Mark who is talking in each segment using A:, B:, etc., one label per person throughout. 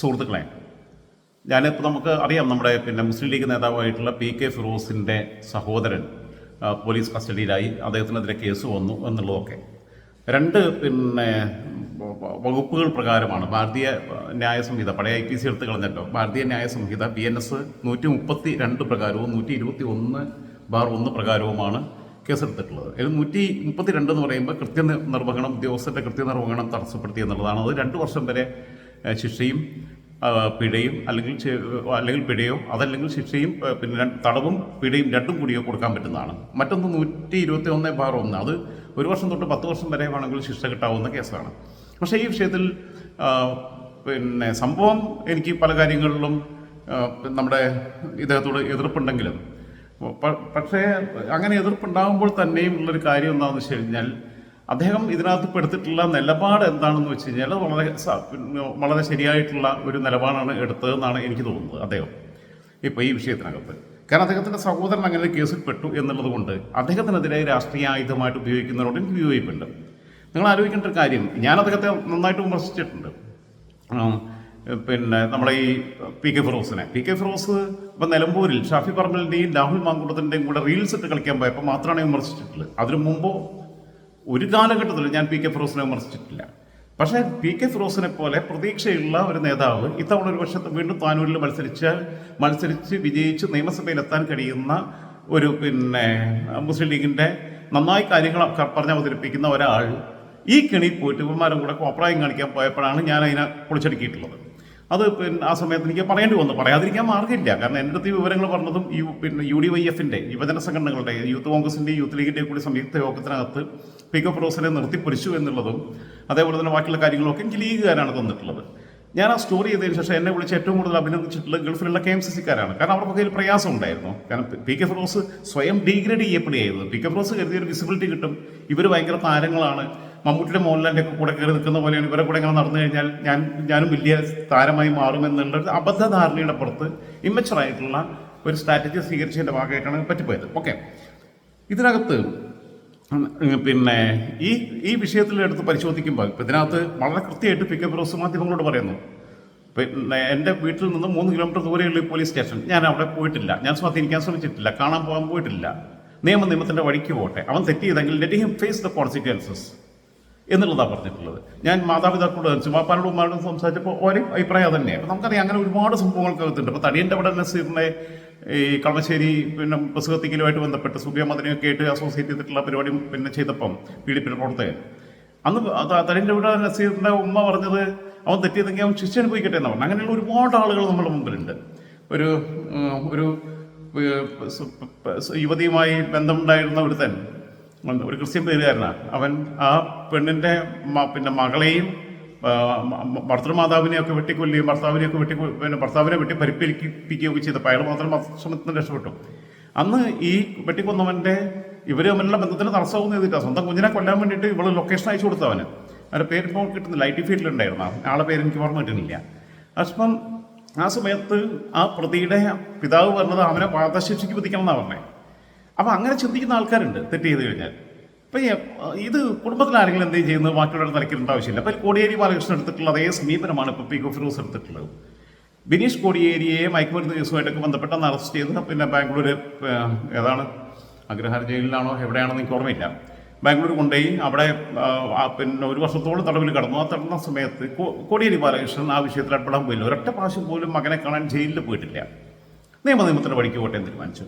A: സുഹൃത്തുക്കളെ ഞാനിപ്പോൾ നമുക്ക് അറിയാം നമ്മുടെ പിന്നെ മുസ്ലിം ലീഗ് നേതാവായിട്ടുള്ള പി കെ ഫിറോസിന്റെ സഹോദരൻ പോലീസ് കസ്റ്റഡിയിലായി. അദ്ദേഹത്തിനെതിരെ കേസ് വന്നു എന്നുള്ളതൊക്കെ. രണ്ട് പിന്നെ വകുപ്പുകൾ പ്രകാരമാണ് ഭാരതീയ ന്യായ സംഹിത പഴയ ഐ പി സി എടുത്ത് കളഞ്ഞല്ലോ ഭാരതീയ ന്യായ സംഹിത ബി എൻ എസ് നൂറ്റി മുപ്പത്തി രണ്ട് പ്രകാരവും നൂറ്റി ഇരുപത്തി ഒന്ന് ബാർ ഒന്ന് പ്രകാരവുമാണ് കേസെടുത്തിട്ടുള്ളത്. അതിൽ നൂറ്റി മുപ്പത്തി രണ്ട് എന്ന് പറയുമ്പോൾ കൃത്യ നിർവഹണം ഉദ്യോഗസ്ഥരുടെ കൃത്യനിർവഹണം തടസ്സപ്പെടുത്തി എന്നുള്ളതാണ്. അത് രണ്ട് വർഷം വരെ ശിക്ഷയും പിഴയും അല്ലെങ്കിൽ അല്ലെങ്കിൽ പിഴയോ അതല്ലെങ്കിൽ ശിക്ഷയും പിന്നെ തടവും പിഴയും രണ്ടും കൂടിയോ കൊടുക്കാൻ പറ്റുന്നതാണ്. മറ്റൊന്ന് നൂറ്റി ഇരുപത്തി ഒന്ന് ബാർ ഒന്ന്. അത് ഒരു വർഷം തൊട്ട് പത്ത് വർഷം വരെ വേണമെങ്കിൽ ശിക്ഷ കിട്ടാവുന്ന കേസാണ്. പക്ഷേ ഈ വിഷയത്തിൽ പിന്നെ സംഭവം എനിക്ക് പല കാര്യങ്ങളിലും നമ്മുടെ ഇദ്ദേഹത്തോട് എതിർപ്പുണ്ടെങ്കിലും പക്ഷേ അങ്ങനെ എതിർപ്പുണ്ടാകുമ്പോൾ തന്നെയും ഉള്ളൊരു കാര്യം എന്താണെന്ന് വെച്ച് കഴിഞ്ഞാൽ അദ്ദേഹം ഇതിനകത്ത് പെടുത്തിട്ടുള്ള നിലപാട് എന്താണെന്ന് വെച്ച് കഴിഞ്ഞാൽ വളരെ വളരെ ശരിയായിട്ടുള്ള ഒരു നിലപാടാണ് എടുത്തതെന്നാണ് എനിക്ക് തോന്നുന്നത് അദ്ദേഹം. ഇപ്പോൾ ഈ വിഷയത്തിനകത്ത്. കാരണം അദ്ദേഹത്തിന്റെ സഹോദരൻ അങ്ങനെ കേസിൽ പെട്ടു എന്നുള്ളത് കൊണ്ട് അദ്ദേഹത്തിനെതിരെ രാഷ്ട്രീയ ആയുധമായിട്ട് ഉപയോഗിക്കുന്നതിനോട് എനിക്ക് വിയോജിപ്പുണ്ട്. നിങ്ങൾ ആലോചിക്കേണ്ട ഒരു കാര്യം ഞാൻ അദ്ദേഹത്തെ നന്നായിട്ട് വിമർശിച്ചിട്ടുണ്ട്. പിന്നെ നമ്മളെ ഈ പി കെ ഫിറോസിനെ. പി കെ ഫിറോസ് ഇപ്പം നിലമ്പൂരിൽ ഷാഫി പറമ്പലിന്റെയും രാഹുൽ മാങ്കുടത്തിന്റെയും കൂടെ റീൽസ് ഇട്ട് കളിക്കാൻ പോയപ്പോൾ മാത്രമാണ് വിമർശിച്ചിട്ടുള്ളത്. അതിനു മുമ്പോ ഒരു കാലഘട്ടത്തിൽ ഞാൻ പി കെ ഫിറോസിനെ വിമർശിച്ചിട്ടില്ല. പക്ഷേ പി കെ ഫിറോസിനെ പോലെ പ്രതീക്ഷയുള്ള ഒരു നേതാവ് ഇത്തവണ ഒരു വർഷത്ത് വീണ്ടും താനൂരിൽ മത്സരിച്ചാൽ മത്സരിച്ച് വിജയിച്ച് നിയമസഭയിൽ എത്താൻ കഴിയുന്ന ഒരു പിന്നെ മുസ്ലിം ലീഗിന്റെ നന്നായി കാര്യങ്ങൾ പറഞ്ഞ് അവതരിപ്പിക്കുന്ന ഒരാൾ ഈ കെണി പോയിട്ട് ഇവന്മാരും കൂടെ കോപ്രായം കാണിക്കാൻ പോയപ്പോഴാണ് ഞാൻ അതിനെ പൊളിച്ചടുക്കിയിട്ടുള്ളത്. അത് പിന്നെ ആ സമയത്ത് എനിക്ക് പറയേണ്ടി വന്നു. പറയാതിരിക്കാൻ മാർഗമില്ല കാരണം എന്റെ അടുത്ത് വിവരങ്ങൾ പറഞ്ഞതും യു പിന്നെ യു ഡി വൈ എഫിന്റെ യുവജന സംഘടനകളുടെ യൂത്ത് കോൺഗ്രസിന്റെ യൂത്ത് ലീഗിന്റെ കൂടി സംയുക്ത യോഗത്തിനകത്ത് പി കെ ഫിറോസിനെ നിർത്തിപ്പൊരിച്ചു എന്നുള്ളതും അതേപോലെ തന്നെ ബാക്കിയുള്ള കാര്യങ്ങളൊക്കെ എനിക്ക് ലീഗുകാരാണ് തന്നിട്ടുള്ളത്. ഞാൻ ആ സ്റ്റോറി ചെയ്തതിന് ശേഷം എന്നെ വിളിച്ച് ഏറ്റവും കൂടുതൽ അഭിനന്ദിച്ചിട്ടുള്ള ഗൾഫിലുള്ള കെ എം സി സിക്കാരാണ് കാരണം. അവർക്കൊക്കെ ഒരു പ്രയാസം ഉണ്ടായിരുന്നു. കാരണം പി കെ ഫിറോസ് സ്വയം ഡീഗ്രേഡ് ചെയ്യപ്പെടുകയായിരുന്നു. പി കെ ഫിറോസ് കരുതിയ ഒരു വിസിബിലിറ്റി കിട്ടും. ഇവർ ഭയങ്കര താരങ്ങളാണ്. മമ്മൂട്ടിയുടെ മോഹൻലാലിന്റെ ഒക്കെ കൂടെ കയറി നിൽക്കുന്ന പോലെയാണ്. ഇവരെ കൂടെ ഇങ്ങനെ നടന്നു കഴിഞ്ഞാൽ ഞാൻ ഞാനും വലിയ താരമായി മാറുമെന്നുള്ള ഒരു അബദ്ധധാരണയുടെ പുറത്ത് ഇമ്മച്ചറായിട്ടുള്ള ഒരു സ്ട്രാറ്റജി സ്വീകരിച്ചതിന്റെ ഭാഗമായിട്ടാണ് പറ്റിപ്പോയത്. ഓക്കെ ഇതിനകത്ത് പിന്നെ ഈ ഈ വിഷയത്തിൽ എടുത്ത് പരിശോധിക്കുമ്പോൾ ഇപ്പം ഇതിനകത്ത് വളരെ കൃത്യമായിട്ട് പി കെ ഫിറോസ് മാധ്യമങ്ങളോട് പറയുന്നു. പിന്നെ എന്റെ വീട്ടിൽ നിന്ന് മൂന്ന് കിലോമീറ്റർ ദൂരെയുള്ള പോലീസ് സ്റ്റേഷൻ. ഞാൻ അവിടെ പോയിട്ടില്ല. ഞാൻ സ്വാധീനിക്കാൻ ശ്രമിച്ചിട്ടില്ല. കാണാൻ പോകാൻ പോയിട്ടില്ല. നിയമ നിയമത്തിന്റെ വഴിക്ക് പോട്ടെ അവൻ തെറ്റ് ചെയ്തെങ്കിൽ let him face the consequences എന്നുള്ളതാണ് പറഞ്ഞിട്ടുള്ളത്. ഞാൻ മാതാപിതാക്കളോട് ചുമ്മാപ്പാനോടും ഉമ്മാരോടും സംസാരിച്ചപ്പോൾ ഒരേ അഭിപ്രായം തന്നെ അപ്പം നമുക്കറിയാം അങ്ങനെ ഒരുപാട് സംഭവങ്ങൾക്കകത്തുണ്ട്. അപ്പോൾ തടിയന്റെ അവിടെ നസീറിനെ ഈ കളമശ്ശേരി പിന്നെ ബസ് കത്തിക്കലുമായിട്ട് ബന്ധപ്പെട്ട് സുബിയ മദനയൊക്കെ ആയിട്ട് അസോസിയേറ്റ് ചെയ്തിട്ടുള്ള പരിപാടി പിന്നെ ചെയ്തപ്പം പീഡിപ്പിന്റെ പ്രവർത്തകൻ. അന്ന് തടിന്റെ ഇവിടെ നസീറിന്റെ ഉമ്മ പറഞ്ഞത്? അവൻ തെറ്റിയതെങ്കിൽ അവൻ ശിക്ഷ അനുഭവിക്കട്ടെ എന്ന് പറഞ്ഞു അങ്ങനെയുള്ള ഒരുപാട് ആളുകൾ നമ്മുടെ മുമ്പിലുണ്ട്. ഒരു ഒരു യുവതിയുമായി ബന്ധമുണ്ടായിരുന്ന ഒരുത്തൻ. ഒരു ക്രിസ്ത്യൻ പേരുകാരനാണ് അവൻ ആ പെണ്ണിന്റെ പിന്നെ മകളെയും ഭർത്തൃമാതാവിനെയൊക്കെ വെട്ടിക്കൊല്ലുകയും ഭർത്താവിനെയൊക്കെ വെട്ടി പിന്നെ ഭർത്താവിനെ വെട്ടി പരിപ്പിക്കുകയൊക്കെ ചെയ്തപ്പോൾ അയാൾ മാത്രം ശ്രമത്തിന് രക്ഷപ്പെട്ടു. അന്ന് ഈ വെട്ടിക്കൊന്നവന്റെ ഇവർ തമ്മിലുള്ള ബന്ധത്തിന് തടസ്സമൊന്നും ചെയ്തിട്ടാണ് സ്വന്തം കുഞ്ഞിനെ കൊല്ലാൻ വേണ്ടിയിട്ട് ഇവൾ ലൊക്കേഷൻ അയച്ചു കൊടുത്തവന് അവന്റെ പേര് ഇപ്പോൾ കിട്ടുന്നില്ല. ഐ ടി ഫീൽഡിലുണ്ടായിരുന്നു. ആളെ പേര് എനിക്ക് ഓർമ്മ കിട്ടുന്നില്ല. അപ്പം ആ സമയത്ത് ആ പ്രതിയുടെ പിതാവ് പറഞ്ഞത് അവനെ വധശിക്ഷയ്ക്ക് വിധിക്കണം എന്നാണ് പറഞ്ഞത്. അപ്പം അങ്ങനെ ചിന്തിക്കുന്ന ആൾക്കാരുണ്ട് തെറ്റ് ചെയ്ത് കഴിഞ്ഞാൽ. ഇത് കുടുംബത്തിൽ ആരെങ്കിലും എന്തെങ്കിലും ചെയ്യുന്നത് ബാക്കിയുള്ള തലക്കിടേണ്ട ആവശ്യമില്ല. അപ്പോൾ കോടിയേരി ബാലകൃഷ്ണൻ എടുത്തിട്ടുള്ള അതേ സമീപനമാണ് ഇപ്പോൾ പി ഫിറോസ് എടുത്തിട്ടുള്ളത്. ബിനീഷ് കോടിയേരിയെ മയക്കുമരുന്ന് കേസുമായിട്ടൊക്കെ ബന്ധപ്പെട്ട അന്ന് അറസ്റ്റ് ചെയ്ത് പിന്നെ ബാംഗ്ലൂർ ഏതാണ്? അഗ്രഹാര ജയിലിലാണോ? എവിടെയാണെന്ന് എനിക്ക് ഓർമ്മയില്ല. ബാംഗ്ലൂർ കൊണ്ടുപോയി അവിടെ പിന്നെ ഒരു വർഷത്തോളം തടവിൽ കടന്നു. ആ തടന്ന സമയത്ത് കോടിയേരി ബാലകൃഷ്ണൻ ആ വിഷയത്തിൽ ഇടപെടാൻ പോയില്ല. ഒരൊറ്റ പ്രാവശ്യം പോലും മകനെ കാണാൻ ജയിലിൽ പോയിട്ടില്ല. നിയമനിയമത്തിന്റെ വഴിക്ക് പോട്ടെ എന്ന് തീരുമാനിച്ചു.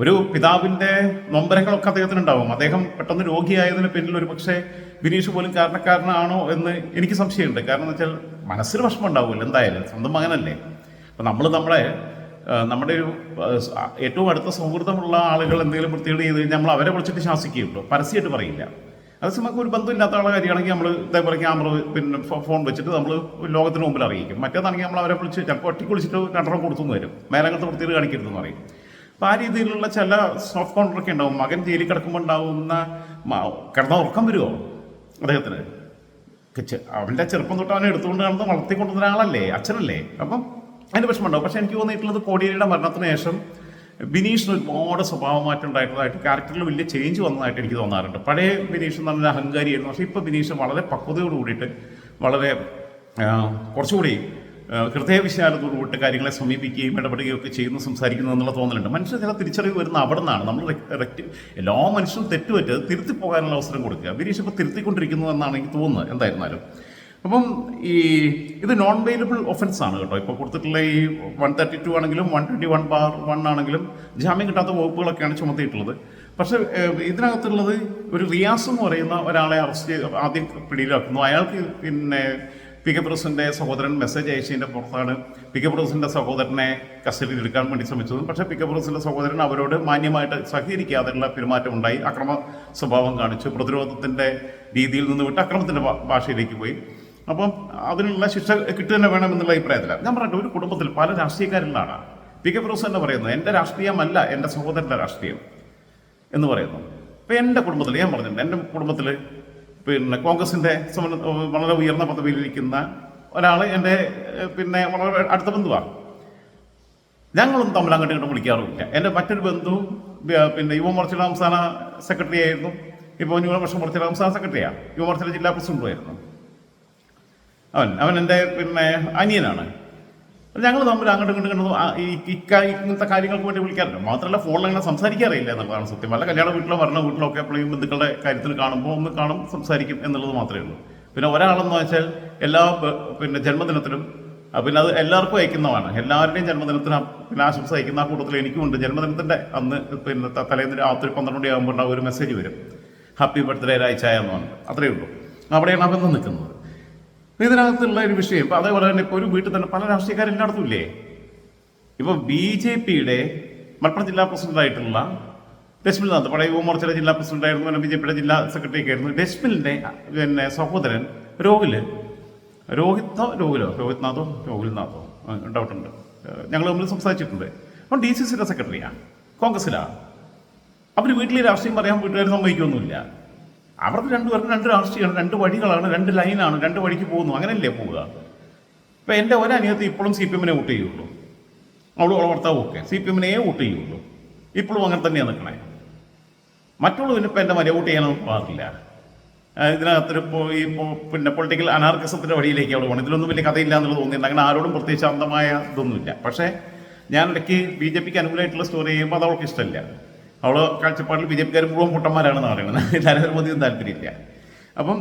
A: ഒരു പിതാവിന്റെ നൊമ്പരങ്ങളൊക്കെ അദ്ദേഹത്തിനുണ്ടാവും. അദ്ദേഹം പെട്ടെന്ന് രോഗിയായതിന് പിന്നിൽ ഒരു പക്ഷേ ബിനീഷ് പോലും കാരണക്കാരനാണോ എന്ന് എനിക്ക് സംശയമുണ്ട്. കാരണം എന്ന് വെച്ചാൽ മനസ്സിൽ വിഷമം ഉണ്ടാവുമല്ലോ എന്തായാലും. സ്വന്തം മകനല്ലേ. അപ്പം നമ്മൾ നമ്മളെ നമ്മുടെ ഒരു ഏറ്റവും അടുത്ത സൗഹൃദമുള്ള ആളുകൾ എന്തെങ്കിലും വൃത്തികേട് ചെയ്ത് കഴിഞ്ഞാൽ നമ്മൾ അവരെ വിളിച്ചിട്ട് ശാസിക്കുകയുള്ളൂ. പരസ്യമായിട്ട് പറയില്ല. അതേസമയം ഒരു ബന്ധമില്ലാത്ത ആളെ കാര്യമാണെങ്കിൽ നമ്മൾ ഇതേപോലെ ക്യാമറ പിന്നെ ഫോൺ വെച്ചിട്ട് നമ്മൾ ലോകത്തിന് മുമ്പിൽ അറിയിക്കും. മറ്റേതാണെങ്കിൽ നമ്മൾ അവരെ വിളിച്ച് ചിലപ്പോൾ ഒറ്റയ്ക്ക് വിളിച്ചിട്ട് രണ്ടെണ്ണം കൊടുത്തു വരും. മേലങ്ങനത്തെ വൃത്തിയിൽ കാണിക്കരുതെന്ന് പറയും. അപ്പം ആ രീതിയിലുള്ള ചില സോഫ്റ്റ് കോർണറൊക്കെ ഉണ്ടാവും. മകൻ ജയിലിൽ കിടക്കുമ്പോൾ ഉണ്ടാവുന്ന കിടന്ന ഉറക്കം വരുമോ അദ്ദേഹത്തിന്. അവന്റെ ചെറുപ്പം തൊട്ട് അവനെ എടുത്തുകൊണ്ട് നടന്ന് വളർത്തിക്കൊണ്ടുവന്ന ഒരാളല്ലേ അച്ഛനല്ലേ? അപ്പം അതിന് വിഷമമുണ്ടാവും. പക്ഷെ എനിക്ക് തോന്നിയിട്ടുള്ളത് കോടിയേരിയുടെ മരണത്തിന് ശേഷം ബിനീഷിന് ഒരുപാട് സ്വഭാവമാറ്റം ഉണ്ടായിട്ടുള്ളതായിട്ട് ക്യാരക്ടറിൽ വലിയ ചേഞ്ച് വന്നതായിട്ട് എനിക്ക് തോന്നാറുണ്ട്. പഴയ ബിനീഷ് എന്ന് പറഞ്ഞാൽ അഹങ്കാരിയായിരുന്നു. പക്ഷേ ഇപ്പോൾ ബിനീഷ് വളരെ പക്വതയോട് കൂടിയിട്ട് വളരെ കുറച്ചുകൂടി ഏഹ് ഹൃദയവിശാലതോടുകൂട്ട് കാര്യങ്ങളെ സമീപിക്കുകയും ഇടപെടുകയും ഒക്കെ ചെയ്യുന്നു സംസാരിക്കുന്നു എന്നുള്ള തോന്നലുണ്ട്. മനുഷ്യർ ചില തിരിച്ചറിവ് വരുന്ന അവിടെ നിന്നാണ് നമ്മൾ റെക്റ്റ് എല്ലാ മനുഷ്യരും തെറ്റുപറ്റ് അത് തിരുത്തി പോകാനുള്ള അവസരം കൊടുക്കുക. ബിരീഷ് ഇപ്പോൾ തിരുത്തിക്കൊണ്ടിരിക്കുന്നു എന്നാണ് എനിക്ക് തോന്നുന്നത് എന്തായിരുന്നാലും. അപ്പം ഈ ഇത് നോൺ വെയിലബിൾ ഒഫൻസ് ആണ് കേട്ടോ. ഇപ്പോൾ കൊടുത്തിട്ടുള്ള ഈ വൺ തേർട്ടി ടു ആണെങ്കിലും one twenty one bar one ആണെങ്കിലും ജാമ്യം കിട്ടാത്ത വകുപ്പുകളൊക്കെയാണ് ചുമത്തിയിട്ടുള്ളത്. പക്ഷേ ഇതിനകത്തുള്ളത് ഒരു റിയാസ് എന്ന് പറയുന്ന ഒരാളെ അറസ്റ്റ് ആദ്യം പിടിയിലാക്കുന്നു. അയാൾക്ക് പിന്നെ പി കെ പ്രസിഡന്റെ സഹോദരൻ മെസ്സേജ് അയച്ചതിന്റെ പുറത്താണ് പി കെ പ്രസിഡന്റെ സഹോദരനെ കസ്റ്റഡിയിൽ എടുക്കാൻ വേണ്ടി ശ്രമിച്ചതും. പക്ഷേ പി കെ പ്രസിഡന്റെ സഹോദരൻ അവരോട് മാന്യമായിട്ട് സഹകരിക്കാതെയുള്ള പെരുമാറ്റം ഉണ്ടായി. അക്രമ സ്വഭാവം കാണിച്ചു. പ്രതിരോധത്തിന്റെ രീതിയിൽ നിന്ന് വിട്ട് അക്രമത്തിന്റെ ഭാഷയിലേക്ക് പോയി. അപ്പം അതിനുള്ള ശിക്ഷ കിട്ടുക തന്നെ വേണമെന്നുള്ള അഭിപ്രായത്തിലാണ്. ഞാൻ പറഞ്ഞിട്ട് ഒരു കുടുംബത്തിൽ പല രാഷ്ട്രീയക്കാരിലാണ് പി കെ പ്രസിഡന്റ് തന്നെ പറയുന്നത് എന്റെ രാഷ്ട്രീയമല്ല എന്റെ സഹോദരന്റെ രാഷ്ട്രീയം എന്ന് പറയുന്നു. ഇപ്പം എന്റെ കുടുംബത്തിൽ ഞാൻ പറഞ്ഞിട്ടുണ്ട് എന്റെ കുടുംബത്തിൽ പിന്നെ കോൺഗ്രസിന്റെ വളരെ ഉയർന്ന പദവിയിലിരിക്കുന്ന ഒരാൾ എന്റെ പിന്നെ വളരെ അടുത്ത ബന്ധുവാണ്. ഞങ്ങളും തമ്മിൽ അങ്ങോട്ട് ഇങ്ങോട്ട് വിളിക്കാറുമില്ല. എന്റെ മറ്റൊരു ബന്ധു പിന്നെ യുവമോർച്ചയുടെ സംസ്ഥാന സെക്രട്ടറി ആയിരുന്നു. ഇപ്പോൾ ന്യൂനപക്ഷ മോർച്ചയുടെ സംസ്ഥാന സെക്രട്ടറിയാണ്. യുവമോർച്ചയുടെ ജില്ലാ പ്രസിഡന്റുമായിരുന്നു അവൻ അവൻ എന്റെ പിന്നെ അനിയനാണ്. ഞങ്ങൾ തമ്മിൽ അങ്ങോട്ടും ഇങ്ങോട്ടും ഇക്ക- ഇങ്ങനത്തെ കാര്യങ്ങൾക്ക് വേണ്ടി വിളിക്കാറില്ല മാത്രമല്ല ഫോണിൽ അങ്ങനെ സംസാരിക്കാറില്ല എന്നുള്ളതാണ് സത്യം. അല്ല കല്യാണ വീട്ടിലോ ഭരണ വീട്ടിലോ ഒക്കെ എപ്പോഴും ബന്ധുക്കളുടെ കാര്യത്തിൽ കാണുമ്പോൾ ഒന്ന് കാണും സംസാരിക്കും എന്നുള്ളത് മാത്രമേ ഉള്ളൂ. പിന്നെ ഒരാളെന്ന് വെച്ചാൽ എല്ലാ പിന്നെ ജന്മദിനത്തിലും പിന്നെ അത് എല്ലാവർക്കും അയക്കുന്നതാണ്. എല്ലാവരുടെയും ജന്മദിനത്തിന് പിന്നെ ആശംസ അയക്കുന്ന ആ കൂട്ടത്തിൽ എനിക്കുമുണ്ട് ജന്മദിനത്തിന്റെ അന്ന് പിന്നെ തലേന്ന് രാത്രി പന്ത്രണ്ട് മണി ആകുമ്പോൾ ഉണ്ടാവും ഒരു മെസ്സേജ് വരും. ഹാപ്പി ബർത്ത്ഡേ രാഴ്ച എന്ന് പറഞ്ഞു. അത്രയേ ഉള്ളൂ. അവിടെയാണ് അവൻ നിൽക്കുന്നത്. ഇതിനകത്തുള്ള ഒരു വിഷയം ഇപ്പൊ അതേപോലെ തന്നെ ഇപ്പോൾ ഒരു വീട്ടിൽ തന്നെ പല രാഷ്ട്രീയക്കാരും എല്ലായിടത്തും ഇല്ലേ ഇപ്പൊ ബി ജെ പിയുടെ മലപ്പുറം ജില്ലാ പ്രസിഡന്റായിട്ടുള്ള ലക്ഷ്മിനാഥ് പഴയ യുവമോർച്ചയുടെ ജില്ലാ പ്രസിഡന്റായിരുന്നു പിന്നെ ബി ജെ പിയുടെ ജില്ലാ സെക്രട്ടറി ഒക്കെ ആയിരുന്നു ലക്ഷ്മിന്റെ പിന്നെ സഹോദരൻ രോഹിൽ. രോഹിത്തോ രോഹിലോ? രോഹിത് നാഥോ രോഹിൽനാഥോ ഡൗട്ടുണ്ട് ഞങ്ങൾ തമ്മിൽ സംസാരിച്ചിട്ടുണ്ട്. അപ്പം ഡി സി സിയുടെ സെക്രട്ടറിയാണ് കോൺഗ്രസിലാണ് അവർ വീട്ടിലെ രാഷ്ട്രീയം പറയാൻ വീട്ടുകാർ സമ്മതിക്കൊന്നുമില്ല. അവർക്ക് രണ്ടുപേർക്കും രണ്ട് രാഷ്ട്രീയമാണ് രണ്ട് വഴികളാണ് രണ്ട് ലൈനാണ് രണ്ട് വഴിക്ക് പോകുന്നു. അങ്ങനെയല്ലേ പോവുക? ഇപ്പം എന്റെ ഒരനിയത്ത് ഇപ്പോഴും സി പി എമ്മിനെ വോട്ട് ചെയ്യുള്ളൂ. അവളും അവളെ ഭർത്താവും ഒക്കെ സി പി എമ്മിനെ വോട്ട് ചെയ്യുള്ളൂ. ഇപ്പോഴും അങ്ങനെ തന്നെയാണ് നിൽക്കണേ. മറ്റുള്ളവന് ഇപ്പം എന്റെ മര്യ വോട്ട് ചെയ്യാനൊന്നും പാടില്ല. ഇതിനകത്തൊരു ഈ പിന്നെ പൊളിറ്റിക്കൽ അനാർക്കിസത്തിന്റെ വഴിയിലേക്ക് അവിടെ പോകണം. ഇതിലൊന്നും വലിയ കഥയില്ല എന്നുള്ളത് തോന്നിയില്ല അങ്ങനെ ആരോടും പ്രത്യേകിച്ച് അന്തമായ ഇതൊന്നുമില്ല. പക്ഷേ ഞാൻ ഇടയ്ക്ക് ബി ജെ പിക്ക് അനുകൂലമായിട്ടുള്ള സ്റ്റോറി ചെയ്യുമ്പോൾ അത് അവൾക്ക് ഇഷ്ടമില്ല. അവൾ കാഴ്ചപ്പാടിൽ ബി ജെ പിക്കാർ മുഴുവൻ പൊട്ടന്മാരാണെന്ന് പറയുന്നത്. നരേന്ദ്രമോദിയും താല്പര്യമില്ല. അപ്പം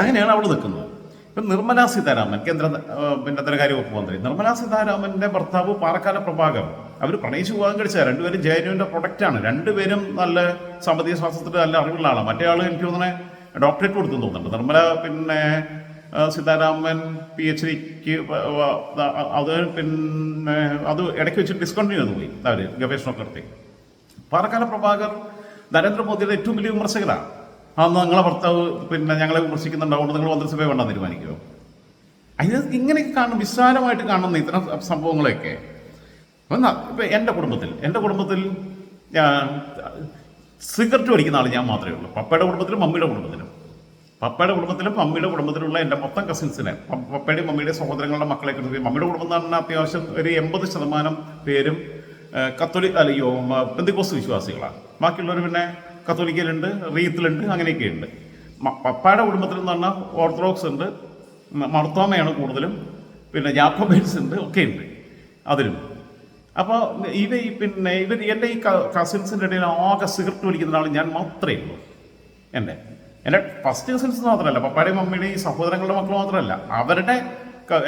A: അങ്ങനെയാണ് അവൾ നിൽക്കുന്നത്. ഇപ്പം നിർമ്മല സീതാരാമൻ കേന്ദ്ര പിന്നെ ധനകാര്യ വകുപ്പ് മന്ത്രി. നിർമ്മല സീതാരാമന്റെ ഭർത്താവ് പാറക്കാല പ്രഭാകർ. അവർ പ്രണയിച്ച് വിവാഹം കഴിച്ച രണ്ടുപേരും ജയനുവിന്റെ പ്രൊഡക്റ്റാണ്. രണ്ടുപേരും നല്ല സാമ്പത്തിക ശാസ്ത്രത്തിൽ നല്ല അറിവുള്ള ആളാണ് മറ്റേ ആൾ എനിക്ക് തോന്നുന്നത് ഡോക്ടറേറ്റ് കൊടുത്തു തോന്നുന്നുണ്ട്. നിർമ്മല പിന്നെ സീതാരാമൻ പി എച്ച് ഡിക്ക് അത് പിന്നെ അത് ഇടയ്ക്ക് വെച്ച് ഡിസ്കണ്ടിന്യൂ ചെയ്തു പോയി. അവർ ഗവേഷണമൊക്കെ നടത്തി. പാറക്കാല പ്രഭാകർ നരേന്ദ്രമോദിയുടെ ഏറ്റവും വലിയ വിമർശകരാണ് അന്ന് നിങ്ങളെ ഭർത്താവ് പിന്നെ ഞങ്ങളെ വിമർശിക്കുന്നുണ്ടാവുകൊണ്ട് നിങ്ങൾ മന്ത്രിസഭയെ വേണ്ട തീരുമാനിക്കുമോ അതിന് ഇങ്ങനെയൊക്കെ കാണും വിശാലമായിട്ട് കാണുന്ന ഇത്തരം സംഭവങ്ങളെയൊക്കെ. അപ്പം ഇപ്പം എന്റെ കുടുംബത്തിൽ എന്റെ കുടുംബത്തിൽ സിഗരറ്റ് വലിക്കുന്ന ആൾ ഞാൻ മാത്രമേ ഉള്ളൂ. പപ്പയുടെ കുടുംബത്തിലും മമ്മിയുടെ കുടുംബത്തിലും. പപ്പയുടെ കുടുംബത്തിലും മമ്മിയുടെ കുടുംബത്തിലുള്ള എന്റെ മൊത്തം കസിൻസിനെ പപ്പയുടെയും മമ്മിയുടെയും സഹോദരങ്ങളുടെ മക്കളെ കിട്ടുന്നത് മമ്മിയുടെ കുടുംബം എന്ന് പറഞ്ഞാൽ അത്യാവശ്യം ഒരു എൺപത് ശതമാനം പേരും കത്തോലി അല്ലയോ പെന്തിക്കോസ് വിശ്വാസികളാണ് ബാക്കിയുള്ളവർ പിന്നെ കത്തോലിക്കയിലുണ്ട് റീത്തിലുണ്ട് അങ്ങനെയൊക്കെയുണ്ട്. ഉണ്ട് പപ്പയുടെ കുടുംബത്തിൽ എന്ന് പറഞ്ഞാൽ ഓർത്തഡോക്സ് ഉണ്ട് മർത്തോമയാണ് കൂടുതലും പിന്നെ ജാക്കോബൈറ്റ്സ് ഉണ്ട് ഒക്കെ ഉണ്ട് അതിലും. അപ്പോൾ ഇവ പിന്നെ ഇവർ എന്റെ ഈ കസിൻസിന്റെ ഇടയിൽ ആകെ സിഗരറ്റ് വലിക്കുന്ന ആൾ ഞാൻ മാത്രമേ ഉള്ളൂ എന്റെ. എന്റെ ഫസ്റ്റ് കസിൻസ് മാത്രമല്ല പപ്പയുടെയും മമ്മിയുടെയും സഹോദരങ്ങളുടെ മക്കൾ മാത്രമല്ല അവരുടെ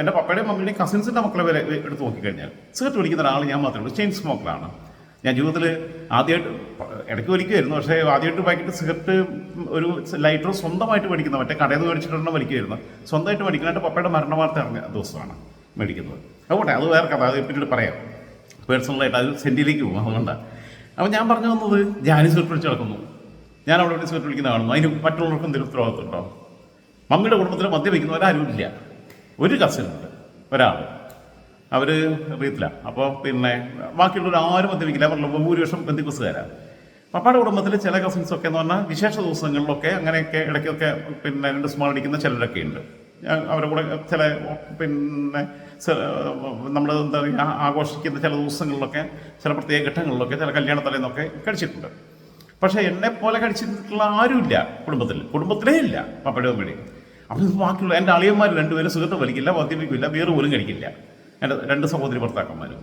A: എന്റെ പപ്പയുടെയും മമ്മിയുടെയും കസിൻസിന്റെ മക്കളെ വരെ എടുത്ത് നോക്കിക്കഴിഞ്ഞാൽ സിഗരറ്റ് വലിക്കുന്ന ഒരാൾ ഞാൻ മാത്രമേ ഉള്ളൂ. ചെയിൻ സ്മോക്കറാണ് ഞാൻ ജീവിതത്തിൽ ആദ്യമായിട്ട് ഇടയ്ക്ക് വലിക്കുമായിരുന്നു. പക്ഷേ ആദ്യമായിട്ട് പാക്കറ്റ് സിഗരറ്റ് ഒരു ലൈറ്റർ സ്വന്തമായിട്ട് മേടിക്കുന്ന മറ്റേ കടയിൽ നിന്ന് മേടിച്ചിട്ടുണ്ടെന്ന് വലിക്കുമായിരുന്നു. സ്വന്തമായിട്ട് മേടിക്കാനായിട്ട് പപ്പയുടെ മരണ വാർത്ത അറിഞ്ഞ ദിവസമാണ് മേടിക്കുന്നത്. അതുകൊണ്ടേ അത് വേറെ കഥ അത് പിന്നീട് പറയാം. പേഴ്സണലായിട്ട് അത് സെന്റിലേക്ക് പോകും അതുകൊണ്ടാണ് അപ്പോൾ ഞാൻ പറഞ്ഞു വന്നത് ഞാൻ സിഗരറ്റ് വിളിച്ച് കിടക്കുന്നു ഞാൻ അവിടെ സിഗരറ്റ് വിളിക്കുന്ന കാണുന്നു. അതിന് മറ്റുള്ളവർക്കും എന്തെങ്കിലും ഉത്തരവാദിത്വം മമ്മിയുടെ കുടുംബത്തിൽ മദ്യപിക്കുന്നവരാരും ഇല്ല. ഒരു കസിനുണ്ട് ഒരാൾ അവർ റീത്തില അപ്പോൾ പിന്നെ ബാക്കിയുള്ളവർ ആരും മദ്യപിക്കില്ല അവരുടെ ഭൂരിപക്ഷം ബന്ധുക്കുസുകാരാണ് പപ്പയുടെ കുടുംബത്തിൽ ചില കസിൻസൊക്കെ എന്ന് പറഞ്ഞാൽ വിശേഷ ദിവസങ്ങളിലൊക്കെ അങ്ങനെയൊക്കെ ഇടയ്ക്കൊക്കെ പിന്നെ രണ്ട് സ്മാൾ അടിക്കുന്ന ചിലരൊക്കെ ഉണ്ട്. അവരുടെ കൂടെ ചില പിന്നെ നമ്മൾ എന്താ പറയുക ആഘോഷിക്കുന്ന ചില ദിവസങ്ങളിലൊക്കെ ചില പ്രത്യേക ഘട്ടങ്ങളിലൊക്കെ ചില കല്യാണ തലേന്നൊക്കെ കഴിച്ചിട്ടുണ്ട്. പക്ഷേ എന്നെ പോലെ കഴിച്ചിട്ടുള്ള ആരുമില്ല കുടുംബത്തിൽ കുടുംബത്തിലേ ഇല്ല പപ്പയുടെ അമ്മയുടെയും അപ്പോൾ ബാക്കിയുള്ള എന്റെ അളിയന്മാർ രണ്ടുപേരും സുഹൃത്ത് വലിക്കില്ല മദ്യപിക്കില്ല വേറെ പോലും കഴിക്കില്ല. എന്റെ രണ്ട് സഹോദരി ഭർത്താക്കന്മാരും.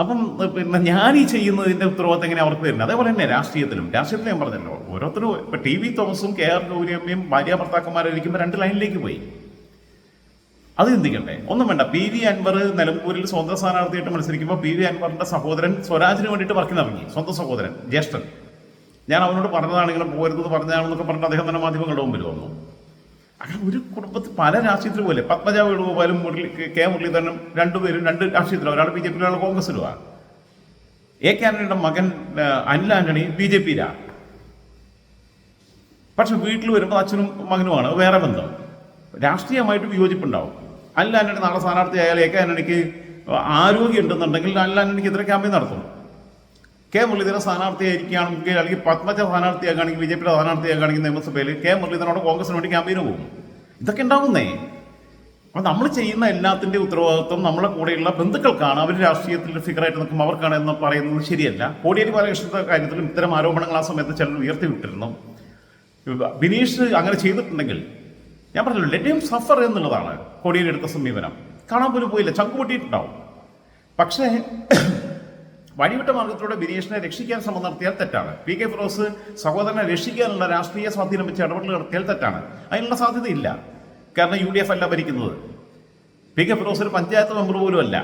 A: അപ്പം പിന്നെ ഞാൻ ഈ ചെയ്യുന്നതിന്റെ ഉത്തരവാദിത്തം എങ്ങനെ അവർക്ക് തരുന്നത് അതേപോലെ തന്നെ രാഷ്ട്രീയത്തിലും. രാഷ്ട്രീയത്തിൽ ഞാൻ പറഞ്ഞല്ലോ ഓരോരുത്തരും ഇപ്പം ടി വി തോമസും കെ ആർ ഗൗരിയമ്മയും ഭാര്യ ഭർത്താക്കന്മാരായിരിക്കുമ്പോൾ രണ്ട് ലൈനിലേക്ക് പോയി. അത് ചിന്തിക്കണ്ടേ? ഒന്നും വേണ്ട. പി വി അൻവർ നിലമ്പൂരിൽ സ്വന്തം സ്ഥാനാർത്ഥിയായിട്ട് മത്സരിക്കുമ്പോൾ പി വി അൻവറിന്റെ സഹോദരൻ സ്വരാജിന് വേണ്ടിയിട്ട് വർക്കിനിറങ്ങി സ്വന്തം സഹോദരൻ ജ്യേഷ്ഠൻ. ഞാൻ അവനോട് പറഞ്ഞതാണെങ്കിലും പോരുന്നത് പറഞ്ഞാണെന്നൊക്കെ പറഞ്ഞിട്ട് അദ്ദേഹം തന്നെ മാധ്യമങ്ങളുടെ മുമ്പിൽ വന്നു. അങ്ങനെ ഒരു കുടുംബത്തിൽ പല രാഷ്ട്രീയത്തിൽ പോലെ. പത്മജ വേണുഗോപാലും മുരളി കെ മുരളീധരനും രണ്ടുപേരും രണ്ട് രാഷ്ട്രീയത്തിലും ഒരാൾ ബി ജെ പിയിലും ഒരാൾ കോൺഗ്രസിലുമാണ്. എ കെ ആന്റണിയുടെ മകൻ അനിൽ ആന്റണി ബി ജെ പിയിലാണ് പക്ഷെ വീട്ടിൽ വരുമ്പോൾ അച്ഛനും മകനുമാണ് വേറെ ബന്ധം. രാഷ്ട്രീയമായിട്ട് വിയോജിപ്പുണ്ടാവും. അനിൽ ആന്റണി നാളെ സ്ഥാനാർത്ഥിയായാൽ എ കെ ആന്റണിക്ക് ആരോഗ്യം ഉണ്ടെന്നുണ്ടെങ്കിൽ അനിൽ ആന്റണിക്ക് ഇത്ര ക്യാമ്പയിൻ നടത്തും. കെ മുരളീധരൻ സ്ഥാനാർത്ഥിയായിരിക്കുകയാണെങ്കിൽ അല്ലെങ്കിൽ പത്മജ സ്ഥാനാർത്ഥിയാക്കുകയാണെങ്കിൽ ബി ജെ പിയുടെ സ്ഥാനാർത്ഥിയാക്കുകയാണെങ്കിൽ നിയമസഭയിൽ കെ മുരളീധരനോട് കോൺഗ്രസിന് വേണ്ടി ക്യാമ്പയിന് പോകും. ഇതൊക്കെ ഉണ്ടാകുന്നേ അപ്പം നമ്മൾ ചെയ്യുന്ന എല്ലാത്തിന്റെ ഉത്തരവാദിത്വം നമ്മളെ കൂടെയുള്ള ബന്ധുക്കൾക്കാണ്. അവർ രാഷ്ട്രീയത്തിൽ ഫിഗറായിട്ട് നിൽക്കും അവർക്കാണ് എന്ന് പറയുന്നത് ശരിയല്ല. കോടിയേരി ബാലകൃഷ്ണന്റെ കാര്യത്തിലും ഇത്തരം ആരോപണങ്ങൾ ആ സമയത്ത് ചിലർ ഉയർത്തി വിട്ടിരുന്നു ബിനീഷ് അങ്ങനെ ചെയ്തിട്ടുണ്ടെങ്കിൽ ഞാൻ പറഞ്ഞല്ലോ ലെറ്റ് ഹിം സഫർ എന്നുള്ളതാണ് കോടിയേരി എടുത്ത സമീപനം. കാണാൻ പോലും പോയില്ല. ചങ്ക് പൊട്ടിയിട്ടുണ്ടാവും. പക്ഷേ വഴിവിട്ട മാർഗത്തിലൂടെ ബിനീഷിനെ രക്ഷിക്കാൻ ശ്രമം നടത്തിയാൽ തെറ്റാണ്. പി കെ ഫിറോസ് സഹോദരനെ രക്ഷിക്കാനുള്ള രാഷ്ട്രീയ സ്വാധീനം വെച്ച് ഇടപെടൽ നടത്തിയാൽ തെറ്റാണ്. അതിനുള്ള സാധ്യതയില്ല. കാരണം യു ഡി എഫ് അല്ല ഭരിക്കുന്നത്. പി കെ ഫിറോസ് ഒരു പഞ്ചായത്ത് മെമ്പർ പോലും അല്ല.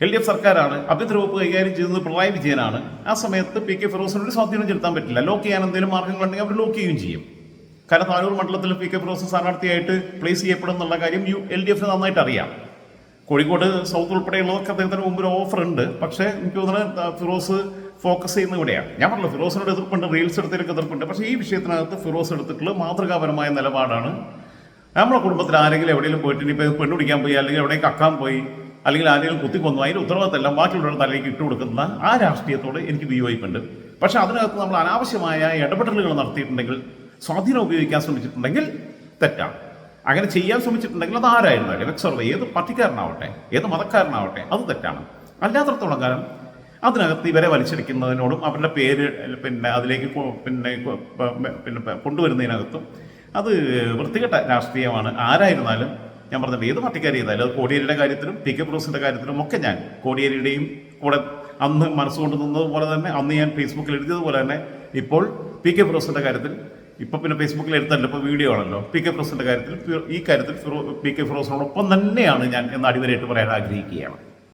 A: എൽ ഡി എഫ് സർക്കാരാണ്. അഭ്യന്തര വകുപ്പ് കൈകാര്യം ചെയ്യുന്നത് പിണറായി വിജയനാണ്. ആ സമയത്ത് പി കെ ഫിറോസിന് ഒരു സ്വാധീനം ചെലുത്താൻ പറ്റില്ല. ലോക്ക് ചെയ്യാൻ എന്തെങ്കിലും മാർഗങ്ങളുണ്ടെങ്കിൽ അവർ ലോക്ക് ചെയ്യുകയും ചെയ്യും. കാരണം താനൂർ മണ്ഡലത്തിൽ പി കെ ഫിറോസ് സ്ഥാനാർത്ഥിയായിട്ട് പ്ലേസ് ചെയ്യപ്പെടും എന്നുള്ള കാര്യം യു എൽ ഡി എഫിന് നന്നായിട്ട് അറിയാം. കോഴിക്കോട് സൗത്ത് ഉൾപ്പെടെയുള്ളതൊക്കെ അദ്ദേഹത്തിന് മുമ്പ് ഒരു ഓഫർ ഉണ്ട്. പക്ഷേ എനിക്ക് തോന്നുന്നത് ഫിറോസ് ഫോക്കസ് ചെയ്യുന്ന ഇവിടെയാണ്. ഞാൻ പറഞ്ഞു ഫിറോസിനോട് എതിർപ്പുണ്ട് റീൽസ് എടുത്തതിലൊക്കെ എതിർപ്പുണ്ട്. പക്ഷേ ഈ വിഷയത്തിനകത്ത് ഫിറോസ് എടുത്തിട്ടുള്ള മാതൃകാപരമായ നിലപാടാണ് നമ്മളെ കുടുംബത്തിൽ ആരെങ്കിലും എവിടെയെങ്കിലും പോയിട്ട് ഇനിയിപ്പോൾ പെണ്ണ് പിടിക്കാൻ പോയി അല്ലെങ്കിൽ എവിടെയും കക്കാൻ പോയി അല്ലെങ്കിൽ ആരെങ്കിലും കുത്തിക്കൊന്നു അതിന്റെ ഉത്തരവാദിത്തമെല്ലാം ബാക്കിയുള്ളവരുടെ തലയിലേക്ക് ഇട്ട് കൊടുക്കുന്ന ആ രാഷ്ട്രീയത്തോട് എനിക്ക് വിയോജിപ്പുണ്ട്. പക്ഷേ അതിനകത്ത് നമ്മൾ അനാവശ്യമായ ഇടപെടലുകൾ നടത്തിയിട്ടുണ്ടെങ്കിൽ സ്വാധീനം ഉപയോഗിക്കാൻ ശ്രമിച്ചിട്ടുണ്ടെങ്കിൽ തെറ്റാണ്. അങ്ങനെ ചെയ്യാൻ ശ്രമിച്ചിട്ടുണ്ടെങ്കിൽ അത് ആരായിരുന്നാലും എക്സർവ് ഏത് പാർട്ടിക്കാരനാവട്ടെ? ഏത് മതക്കാരനാവട്ടെ? അത് തെറ്റാണ്. അല്ലാത്തടത്തോളം കാലം അതിനകത്ത് ഇവരെ വലിച്ചെടുക്കുന്നതിനോടും അവരുടെ പേര് പിന്നെ അതിലേക്ക് പിന്നെ പിന്നെ കൊണ്ടുവരുന്നതിനകത്തും അത് വൃത്തികെട്ട രാഷ്ട്രീയമാണ്. ആരായിരുന്നാലും ഞാൻ പറഞ്ഞത് ഏത് പാർട്ടിക്കാർ ചെയ്താലും അത് കോടിയേരിയുടെ കാര്യത്തിലും പി കെ ബ്രൂസിന്റെ കാര്യത്തിലും ഒക്കെ ഞാൻ കോടിയേരിയുടെയും കൂടെ അന്ന് മനസ്സുകൊണ്ട് നിന്നതുപോലെ തന്നെ അന്ന് ഞാൻ ഫേസ്ബുക്കിൽ എഴുതിയതുപോലെ തന്നെ ഇപ്പോൾ പി കെ ബ്രൂസിന്റെ കാര്യത്തിൽ ഇപ്പൊ പിന്നെ ഫേസ്ബുക്കിൽ എടുത്തല്ലോ ഇപ്പൊ വീഡിയോ ആണല്ലോ. പി കെ ഫിറോസിന്റെ കാര്യത്തിൽ ഈ കാര്യത്തിൽ പി കെ ഫിറോസിനോടൊപ്പം തന്നെയാണ് ഞാൻ എന്ന് അടിവരായിട്ട് പറയാൻ ആഗ്രഹിക്കുകയാണ്.